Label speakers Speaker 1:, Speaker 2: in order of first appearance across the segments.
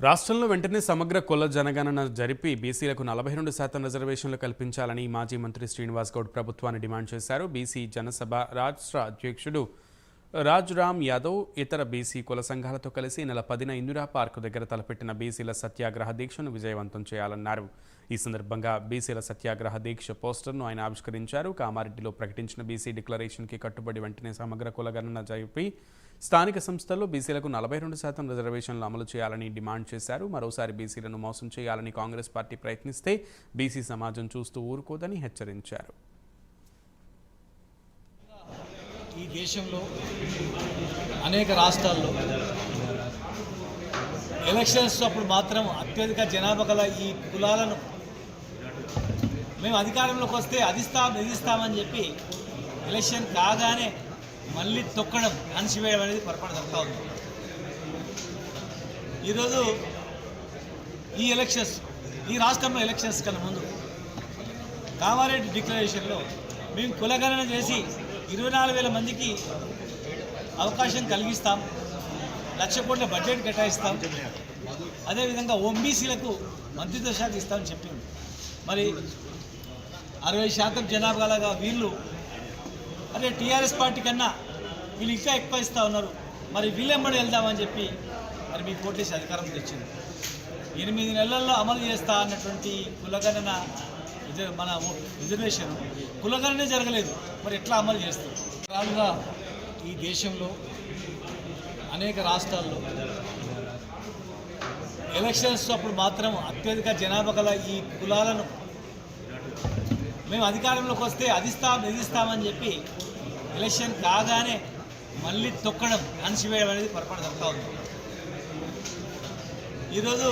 Speaker 1: రాష్ట్రంలో వెంటనే సమగ్ర కుల జనగణన జరిపి బీసీలకు నలభై రెండు శాతం రిజర్వేషన్లు కల్పించాలని మాజీ మంత్రి శ్రీనివాస్ గౌడ్ ప్రభుత్వాన్ని డిమాండ్ చేశారు. బీసీ జనసభ రాష్ట్ర అధ్యక్షుడు రాజ్-రామ్ యాదవ్ ఇతర బీసీ కుల సంఘాలతో కలిసి నెల పదిన ఇందిరా పార్కు దగ్గర తలపెట్టిన బీసీల సత్యాగ్రహ దీక్షను విజయవంతం చేయాలన్నారు. ఈ సందర్భంగా బీసీల సత్యాగ్రహ దీక్ష పోస్టర్ను ఆయన ఆవిష్కరించారు. కామారెడ్డిలో ప్రకటించిన బీసీ డిక్లరేషన్కి కట్టుబడి వెంటనే సమగ్ర కుల గణన జరిపి స్థానిక సంస్థల్లో బీసీలకు నలభై రెండు శాతం రిజర్వేషన్లు అమలు చేయాలని డిమాండ్ చేశారు. మరోసారి బీసీలను మోసం చేయాలని కాంగ్రెస్ పార్టీ ప్రయత్నిస్తే బీసీ సమాజం చూస్తూ ఊరుకోదని హెచ్చరించారు
Speaker 2: ఈ దేశంలో అనేక రాష్ట్రాల్లో ఎలక్షన్స్ అప్పుడు మాత్రం అత్యధిక జనాభా గల ఈ కులాలను మేము అధికారంలోకి వస్తే అదిస్తాం నిధిస్తామని చెప్పి ఎలక్షన్ కాగానే మళ్ళీ తొక్కడం అణిచివేయడం అనేది పొరపాటు జరుగుతూ ఉంది. ఈరోజు ఈ ఎలక్షన్స్ ఈ రాష్ట్రంలో ఎలక్షన్స్ కన్నా ముందు కామారెడ్డి డిక్లరేషన్లో మేము కులగణన చేసి ఇరవై నాలుగు వేల మందికి అవకాశం కలిగిస్తాం. లక్ష కోట్ల బడ్జెట్ కేటాయిస్తాం. అదేవిధంగా ఓంబీసీలకు మంత్రిత్వ శాఖ ఇస్తామని చెప్పింది. మరి అరవై శాతం జనాభాలగా వీళ్ళు అదే టీఆర్ఎస్ పార్టీ కన్నా వీళ్ళు ఇంకా ఎక్కువ ఇస్తూ ఉన్నారు. మరి వీళ్ళెంబడి వెళ్దామని చెప్పి మరి మీ కోటేసి అధికారం తెచ్చింది. ఎనిమిది నెలల్లో అమలు చేస్తా అన్నటువంటి కులగణన మన రిజర్వేషన్. కులగణనే జరగలేదు. మరి ఎట్లా అమలు చేస్తారు? రాలుగా ఈ దేశంలో అనేక రాష్ట్రాల్లో ఎలక్షన్స్ అప్పుడు మాత్రం అత్యధిక జనాభా గల ఈ కులాలను మేము అధికారంలోకి వస్తే అదిస్తాం ఎదిస్తామని చెప్పి ఎలక్షన్ కాగానే మళ్ళీ తొక్కడం అణిచివేయడం అనేది పొరపాటు జరుగుతూ ఉంది. ఈరోజు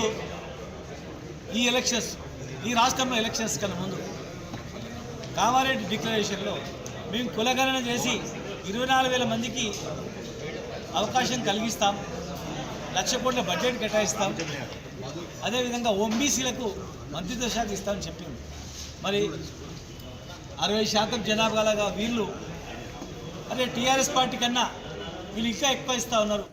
Speaker 2: ఈ ఎలక్షన్స్ ఈ రాష్ట్రంలో ఎలక్షన్స్ కన్నా ముందు కామారెడ్డి డిక్లరేషన్లో మేము కులగణన చేసి ఇరవై నాలుగు వేల మందికి అవకాశం కలిగిస్తాం. లక్ష కోట్ల బడ్జెట్ కేటాయిస్తాం. అదేవిధంగా ఓంబీసీలకు మంత్రిత్వ శాఖ ఇస్తామని చెప్పింది. మరి అరవై శాతం జనాభా వీళ్ళు అదే టీఆర్ఎస్ పార్టీ కన్నా వీళ్ళు ఇంకా ఎక్కువ ఇస్తూ ఉన్నారు.